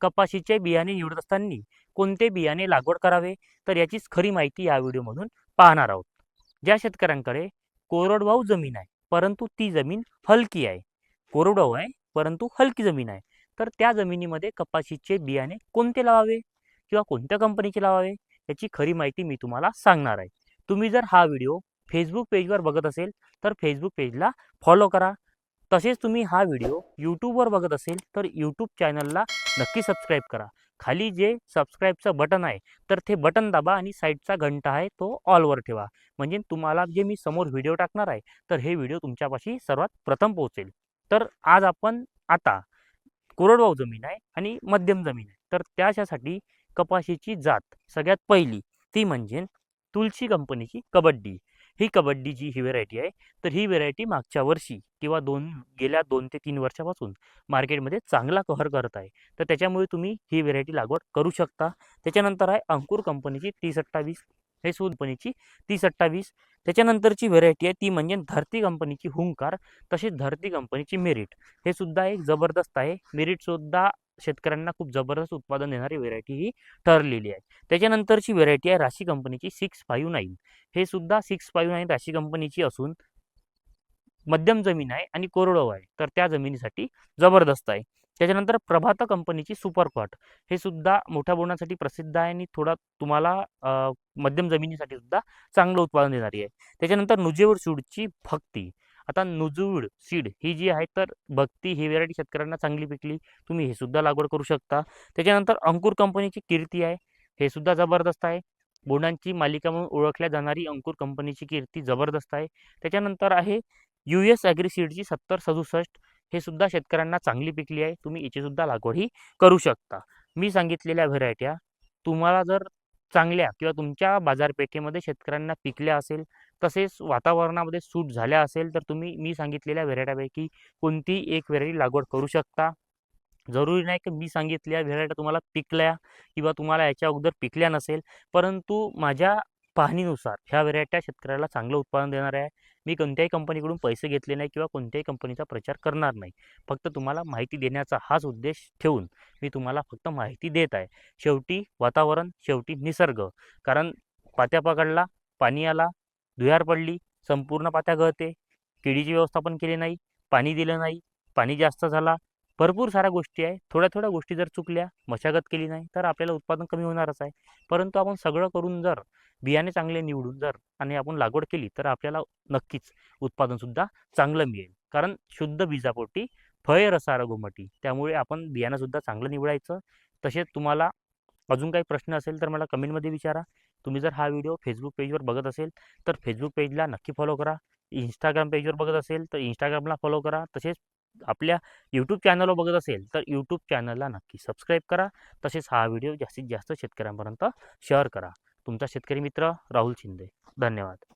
कपाशीचे बियाणे निवडत असताना कोणते बियाणे लागवड करावे? तर याचीच खरी माहिती या व्हिडिओमधून पाहणार आहोत. ज्या शेतकऱ्यांकडे कोरडवाहू जमीन आहे परंतु ती जमीन हलकी आहे. कोरडवाहू आहे परंतु हलकी जमीन आहे. तर त्या जमिनीमध्ये कपाशीचे बियाणे कोणते लावावे? किंवा कोणत्या कंपनीचे लावावे? याची खरी माहिती मी तुम्हाला सांगणार आहे. तुम्ही जर हा व्हिडिओ फेसबुक पेजवर बघत असेल तर फेसबुक पेजला फॉलो करा. तसेच तुम्ही हा व्हिडिओ यूट्यूबवर बघत असेल तर यूट्यूब चॅनलला नक्की सबस्क्राईब करा. खाली जे सबस्क्राईबचं बटन आहे तर ते बटन दाबा आणि साईडचा घंटा आहे तो ऑलवर ठेवा. म्हणजे तुम्हाला जे मी समोर व्हिडिओ टाकणार आहे तर हे व्हिडिओ तुमच्यापाशी सर्वात प्रथम पोहोचेल. तर आज आपण आता कोरडवाहू जमीन आहे आणि मध्यम जमीन आहे. तर त्याच्यासाठी कपाशीची जात सगळ्यात पहिली ती म्हणजे तुलसी कंपनीची कबड्डी. ही कबड्डी जी ही व्हेरायटी आहे तर ही व्हेरायटी मागच्या वर्षी किंवा दोन गेल्या दोन ते तीन वर्षापासून मार्केटमध्ये चांगला कहर करत आहे. तर त्याच्यामुळे तुम्ही ही व्हेरायटी लागवड करू शकता. त्याच्यानंतर आहे अंकुर कंपनीची तीस अठ्ठावीस हे सुद कंपनीची तीस अठ्ठावीस. त्याच्यानंतरची व्हेरायटी आहे ती म्हणजे धरती कंपनीची हुंकार तसेच धरती कंपनीची मेरिट हे सुद्धा एक जबरदस्त आहे. मेरिटसुद्धा शेतकऱ्यांना खूप जबरदस्त उत्पादन देणारी व्हेरायटी ही ठरलेली आहे. त्याच्यानंतरची व्हेरायटी आहे राशी कंपनीची सिक्स फाईव्ह नाईन हे सुद्धा सिक्स फाईव्ह नाईन राशी कंपनीची असून मध्यम जमीन आहे आणि कोरडव आहे. तर त्या जमिनीसाठी जबरदस्त आहे. त्याच्यानंतर प्रभात कंपनीची सुपर कॉट हे सुद्धा मोठ्या बोनासाठी प्रसिद्ध आहे आणि थोडा तुम्हाला मध्यम जमिनीसाठी सुद्धा चांगलं उत्पादन देणारी आहे. त्याच्यानंतर नुजेवर सूडची भक्ती आता नुजूड सीड ही जी आहे तर भक्ती ही व्हेरायटी शेतकऱ्यांना चांगली पिकली. तुम्ही हे सुद्धा लागवड करू शकता. त्याच्यानंतर अंकुर कंपनीची कीर्ती आहे. हे सुद्धा जबरदस्त आहे. बोंडांची मालिका म्हणून ओळखल्या जाणारी अंकुर कंपनीची कीर्ती जबरदस्त आहे. त्याच्यानंतर आहे यू एस ॲग्रीसीडची सत्तर सदुसष्ट. हे सुद्धा शेतकऱ्यांना चांगली पिकली आहे. तुम्ही याची सुद्धा लागवड ही करू शकता. मी सांगितलेल्या व्हेरायट्या तुम्हाला जर चांगल्या किंवा तुमच्या बाजारपेठेमध्ये शेतकऱ्यांना पिकल्या असेल तसेच वातावरणामध्ये सूट झाल्या असेल तर तुम्ही मी सांगितलेल्या व्हेरायट्यापैकी कोणती एक व्हेरायटी लागवड करू शकता. जरुरी नाही की मी सांगितल्या व्हेरायट्या तुम्हाला पिकल्या किंवा तुम्हाला याच्या अगोदर पिकल्या नसेल परंतु माझ्या पाहणीनुसार ह्या व्हेरायट्या शेतकऱ्याला चांगलं उत्पादन देणार आहे. मी कोणत्याही कंपनीकडून पैसे घेतले नाही किंवा कोणत्याही कंपनीचा प्रचार करणार नाही. फक्त तुम्हाला माहिती देण्याचा हाच उद्देश ठेवून मी तुम्हाला फक्त माहिती देत आहे. शेवटी वातावरण शेवटी निसर्ग. कारण पात्या पकडला पाणी आला धुयार पडली संपूर्ण पात्या गळते. किडीचे व्यवस्थापन केली नाही पाणी दिलं नाही पाणी जास्त झाला. भरपूर साऱ्या गोष्टी आहे. थोड्या थोड्या गोष्टी जर चुकल्या मशागत केली नाही तर आपल्याला उत्पादन कमी होणारच आहे. परंतु आपण सगळं करून जर बियाणे चांगले निवडून जर आणि आपण लागवड केली तर आपल्याला नक्कीच उत्पादनसुद्धा चांगलं मिळेल. कारण शुद्ध बीजापोटी फळ रसार घुमटी त्यामुळे आपण बियाणंसुद्धा चांगलं निवडायचं. तसेच तुम्हाला अजून काही प्रश्न असेल तर मला कमेंटमध्ये विचारा. तुम्ही जर हा व्हिडिओ फेसबुक पेजवर बघत असेल तर फेसबुक पेजला नक्की फॉलो करा. इंस्टाग्राम पेजवर बघत असेल तर इंस्टाग्रामला फॉलो करा. तसेच आपल्या यूट्यूब चॅनलवर बघत असेल तर यूट्यूब चॅनलला नक्की सबस्क्राईब करा. तसेच हा व्हिडिओ जास्तीत जास्त शेतकऱ्यांपर्यंत शेअर करा. तुमचा शेतकरी मित्र राहुल शिंदे. धन्यवाद.